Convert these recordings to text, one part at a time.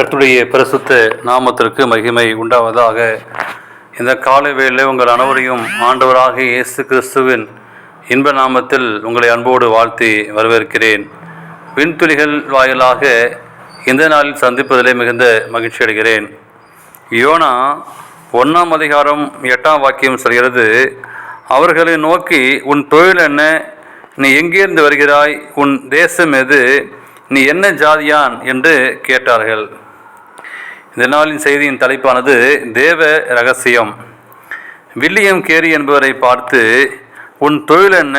கர்த்தருடைய பிரசுத்த நாமத்திற்கு மகிமை உண்டாவதாக. இந்த காலை வேளையிலே உங்கள் அனைவரையும் ஆண்டவராக இயேசு கிறிஸ்துவின் இன்ப நாமத்தில் உங்களை அன்போடு வாழ்த்தி வரவேற்கிறேன். விண்துளிகள் வாயிலாக இந்த நாளில் சந்திப்பதிலே மிகுந்த மகிழ்ச்சி அடைகிறேன். யோனா ஒன்றாம் அதிகாரம் எட்டாம் வாக்கியம் சொல்கிறது அவர்களை நோக்கி உன் தொழில் என்ன? நீ எங்கிருந்து வருகிறாய்? உன் தேசம் எது? நீ என்ன ஜாதியான்? என்று கேட்டார்கள். இந்த நாளின் செய்தியின் தலைப்பானது தேவ ரகசியம். வில்லியம் கேரி என்பவரை பார்த்து உன் தொழில் என்ன?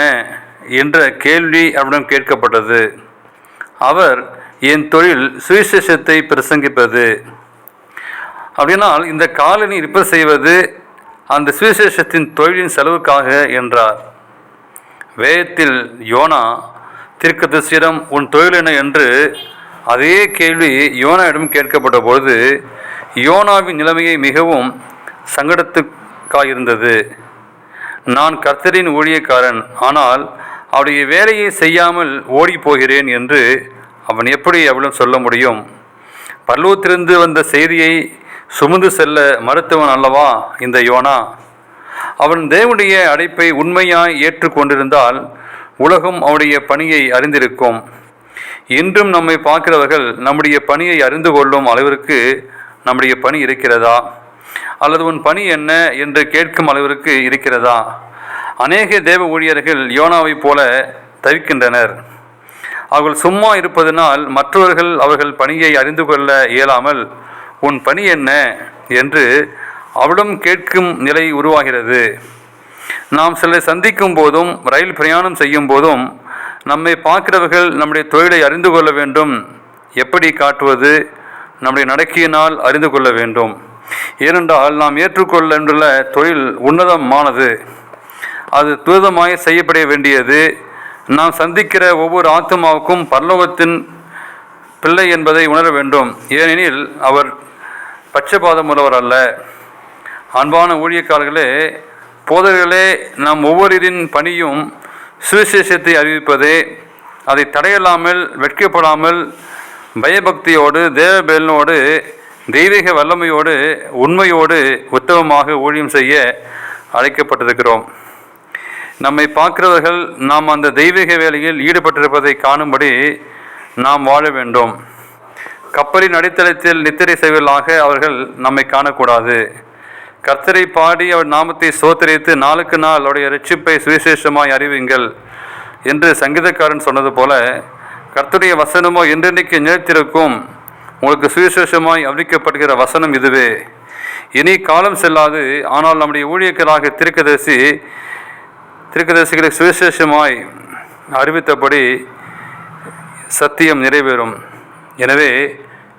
என்ற கேள்வி அவரிடம் கேட்கப்பட்டது. அவர் என் தொழில் சுவிசேஷத்தை பிரசங்கிப்பது. அப்படினால் இந்த காலனி ரிப்பேர் செய்வது அந்த சுவிசேஷத்தின் தொழிலின் செலவுக்காக என்றார். வேதத்தில் யோனா தீர்க்கதரிசியிடம் உன் தொழில் என்ன? என்று அதே கேள்வி யோனாவிடம் கேட்கப்பட்ட பொழுது யோனாவின் நிலைமையை மிகவும் சங்கடத்துக்காயிருந்தது. நான் கர்த்தரின் ஊழியக்காரன் ஆனால் அவருடைய வேலையை செய்யாமல் ஓடி போகிறேன் என்று அவன் எப்படி அவளும் சொல்ல முடியும்? பல்லூத்திலிருந்து வந்த செய்தியை சுமந்து செல்ல மறுத்தவன் அல்லவா இந்த யோனா? அவன் தேவனுடைய அடைப்பை உண்மையாய் ஏற்றுக்கொண்டிருந்தால் உலகம் அவனுடைய பணியை அறிந்திருக்கும். இன்றும் நம்மை பார்க்கிறவர்கள் நம்முடைய பணியை அறிந்து கொள்ளும் அளவிற்கு நம்முடைய பணி இருக்கிறதா? அல்லது உன் பணி என்ன என்று கேட்கும் அளவிற்கு இருக்கிறதா? அநேக தேவ ஊழியர்கள் யோனாவைப் போல தவிக்கின்றனர். அவர்கள் சும்மா இருப்பதனால் மற்றவர்கள் அவர்கள் பணியை அறிந்து கொள்ள இயலாமல் உன் பணி என்ன? என்று அவளும் கேட்கும் நிலை உருவாகிறது. நாம் சிலர் சந்திக்கும் போதும் ரயில் பிரயாணம் செய்யும் போதும் நம்மை பார்க்கிறவர்கள் நம்முடைய தொழிலை அறிந்து கொள்ள வேண்டும். எப்படி காட்டுவது? நம்முடைய நடக்கையினால் அறிந்து கொள்ள வேண்டும். ஏனென்றால் நாம் ஏற்றுக்கொள்ள தொழில் உன்னதமானது. அது துரிதமாய் செய்யப்பட வேண்டியது. நாம் சந்திக்கிற ஒவ்வொரு ஆத்மாவுக்கும் பரலோகத்தின் பிள்ளை என்பதை உணர வேண்டும். ஏனெனில் அவர் பட்சபாதம் உள்ளவர் அல்ல. அன்பான ஊழியக்காரர்களே போதர்களே நாம் ஒவ்வொருவரின் பணியும் சுவிசேஷத்தை அறிவிப்பதே அதை தடையில்லாமல் வெட்கப்படாமல் பயபக்தியோடு தேவபேலனோடு தெய்வீக வல்லமையோடு உண்மையோடு உத்தமமாக ஊழியம் செய்ய அழைக்கப்பட்டிருக்கிறோம். நம்மை பார்க்கிறவர்கள் நாம் அந்த தெய்வீக வேலையில் ஈடுபட்டிருப்பதை காணும்படி நாம் வாழ வேண்டும். கப்பலின் அடித்தளத்தில் நித்திரை செய்வதாக அவர்கள் நம்மை காணக்கூடாது. கர்த்தரை பாடி அவர் நாமத்தை சோத்தரித்து நாளுக்கு நாள் அவருடைய ரட்சிப்பை சுவிசேஷமாய் அறிவிங்கள் என்று சங்கீதக்காரன் சொன்னது போல கர்த்தருடைய வசனமோ என்றென்றைக்கு நிலைத்திருக்கும் உங்களுக்கு சுவிசேஷமாய் அறிவிக்கப்படுகிற வசனம் இதுவே. இனி காலம் செல்லாது ஆனால் நம்முடைய ஊழியர்களாக திருக்கதரிசி திருக்கதரிசிகளை சுவிசேஷமாய் அறிவித்தபடி சத்தியம் நிறைவேறும். எனவே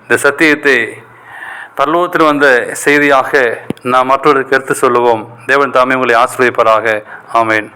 இந்த சத்தியத்தை பரலோகத்தில் வந்த செய்தியாக நாம் மற்றொரு கருத்து சொல்லுவோம். தேவன் தாமே உங்களை ஆசிரியப்பராக ஆமேன்.